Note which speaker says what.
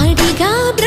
Speaker 1: അടികാബ്ര